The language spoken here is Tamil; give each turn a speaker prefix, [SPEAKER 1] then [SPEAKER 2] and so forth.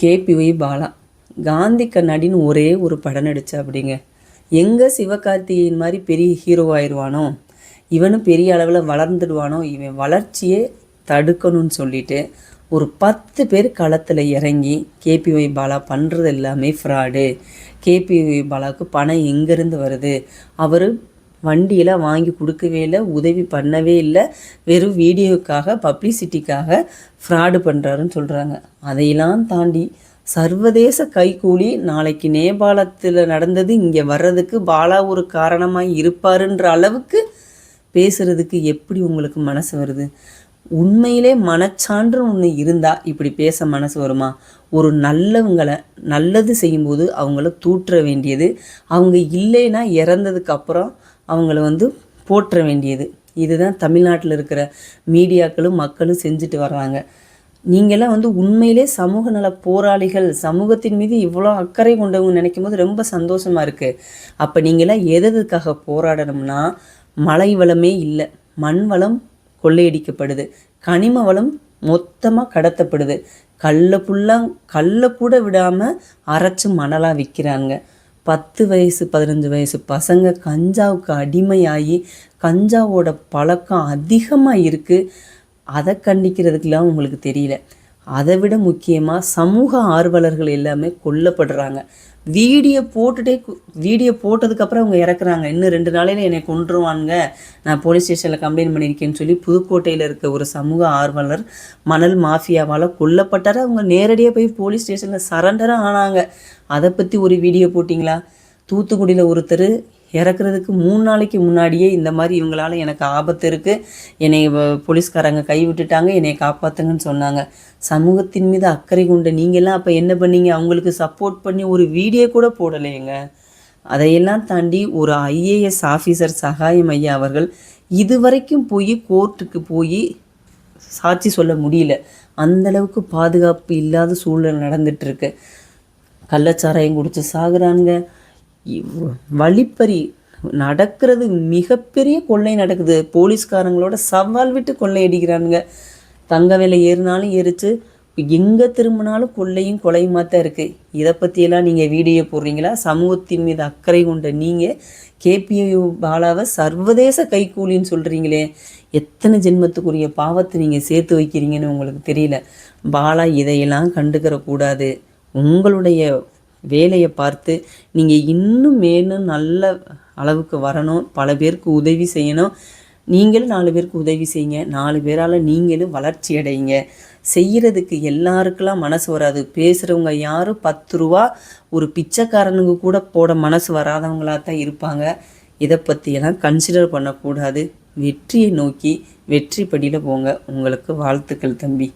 [SPEAKER 1] கேபிஒய் பாலா. காந்தி கண்ணாடின்னு ஒரே ஒரு படம் நடிச்சா அப்படிங்க. எங்கே சிவகார்த்திகேயன் மாதிரி பெரிய ஹீரோ ஆயிடுவானோ இவனும் பெரிய அளவில் வளர்ந்துடுவானோ இவன் வளர்ச்சியே தடுக்கணும்னு சொல்லிட்டு ஒரு பத்து பேர் களத்தில் இறங்கி கேபிஒய் பாலா பண்ணுறது எல்லாமே ஃப்ராடு கேபிஒய் பாலாவுக்கு பணம் எங்கேருந்து வருது? அவர் வண்டியெல்லாம் வாங்கி கொடுக்கவே இல்லை உதவி பண்ணவே இல்லை. வெறும் வீடியோக்காக பப்ளிசிட்டிக்காக ஃப்ராடு பண்ணுறாருன்னு சொல்கிறாங்க அதையெல்லாம் தாண்டி சர்வதேச கைக்கூலி நாளைக்கு நேபாளத்தில் நடந்தது இங்கே வர்றதுக்கு பாலா ஒரு காரணமாக இருப்பாருன்ற அளவுக்கு பேசுகிறதுக்கு எப்படி உங்களுக்கு மனசு வருது? உண்மையிலே மனச்சான்று ஒன்று இருந்தால் இப்படி பேச மனசு வருமா? ஒரு நல்லவங்களை நல்லது செய்யும்போது அவங்கள தூற்ற வேண்டியது. அவங்க இல்லைன்னா இறந்ததுக்கு அப்புறம் அவங்கள வந்து போற்ற வேண்டியது. இதுதான் தமிழ்நாட்டில் இருக்கிற மீடியாக்களும் மக்களும் செஞ்சுட்டு வர்றாங்க. நீங்களாம் வந்து உண்மையிலே சமூக நல போராளிகள் சமூகத்தின் மீது இவ்வளோ அக்கறை கொண்டவங்க நினைக்கும் போது ரொம்ப சந்தோஷமாக இருக்குது அப்போ நீங்களாம் எதற்காக போராடணும்னா மழை வளமே இல்லை மண் வளம் கொள்ளையடிக்கப்படுது கனிம வளம் மொத்தமாக கடத்தப்படுது. கல்லை ஃபுல்லாக கல்லை கூட விடாமல் அரைச்சி மணலாக விற்கிறாங்க பத்து வயசு பதினஞ்சு வயசு பசங்க கஞ்சாவுக்கு அடிமையாகி கஞ்சாவோட பழக்கம் அதிகமாக இருக்குது அதை கண்டிக்கிறதுக்கெலாம் உங்களுக்கு தெரியல. அதை விட முக்கியமாக சமூக ஆர்வலர்கள் எல்லாமே கொல்லப்படுறாங்க. வீடியோ போட்டுட்டே கு- வீடியோ போட்டதுக்கப்புறம் அவங்க இறக்குறாங்க. இன்னும் ரெண்டு நாளையில் என்னை கொண்டுருவானுங்க நான் போலீஸ் ஸ்டேஷனில் கம்ப்ளைண்ட் பண்ணியிருக்கேன்னு சொல்லி புதுக்கோட்டையில் இருக்க ஒரு சமூக ஆர்வலர் மணல் மாஃபியாவால் கொல்லப்பட்டார். அவங்க நேரடியாக போய் போலீஸ் ஸ்டேஷனில் சரண்டராக ஆனாங்க. அதை பற்றி ஒரு வீடியோ போட்டிங்களா? தூத்துக்குடியில் ஒருத்தர் இறக்குறதுக்கு மூணு நாளைக்கு முன்னாடியே இந்த மாதிரி இவங்களால எனக்கு ஆபத்து இருக்குது என்னை போலீஸ்காரங்க கை விட்டுட்டாங்க என்னை காப்பாற்றுங்கன்னு சொன்னாங்க. சமூகத்தின் மீது அக்கறை கொண்ட நீங்கள்லாம் அப்போ என்ன பண்ணீங்க? அவங்களுக்கு சப்போர்ட் பண்ணி ஒரு வீடியோ கூட போடலையேங்க. அதையெல்லாம் தாண்டி ஒரு ஐஏஎஸ் ஆஃபீஸர் சகாயம் ஐயா அவர்கள் இதுவரைக்கும் போய் கோர்ட்டுக்கு போய் சாட்சி சொல்ல முடியல. அந்தளவுக்கு பாதுகாப்பு இல்லாத சூழ்நிலை நடந்துட்டு கள்ளச்சாராயம் குடித்து சாகுறானுங்க. வழிப்பறி நடக்கிறது மிகப்பெரிய கொள்ளை நடக்குது. போலீஸ்காரங்களோட சவால் விட்டு கொள்ளையடிக்கிறானுங்க தங்க விலை ஏறினாலும் ஏறிச்சு. எங்கே திரும்பினாலும் கொள்ளையும் கொலையுமா தான் இருக்குது இதை பற்றியெல்லாம் நீங்கள் வீடியோ போடுறீங்களா? சமூகத்தின் மீது அக்கறை கொண்ட நீங்கள் கேபியு பாலாவை சர்வதேச கைக்கூலின்னு சொல்கிறீங்களே எத்தனை ஜென்மத்துக்குரிய பாவத்தை நீங்கள் சேர்த்து வைக்கிறீங்கன்னு உங்களுக்கு தெரியல. பாலா இதையெல்லாம் கண்டுக்கிற கூடாது உங்களுடைய வேலையை பார்த்து நீங்கள் இன்னும் மேலும் நல்ல அளவுக்கு வரணும். பல பேருக்கு உதவி செய்யணும். நீங்களும் நாலு பேருக்கு உதவி செய்யுங்க. நாலு பேரால் நீங்களும் வளர்ச்சி அடையுங்க. செய்கிறதுக்கு எல்லாருக்கெல்லாம் மனசு வராது. பேசுகிறவங்க யாரும் பத்து ரூபா ஒரு பிச்சைக்காரனுக்கு கூட போட மனசு வராதவங்களாக தான் இருப்பாங்க. இதை பற்றியெல்லாம் கன்சிடர் பண்ணக்கூடாது. வெற்றியை நோக்கி வெற்றி படியில் போங்க. உங்களுக்கு வாழ்த்துக்கள் தம்பி.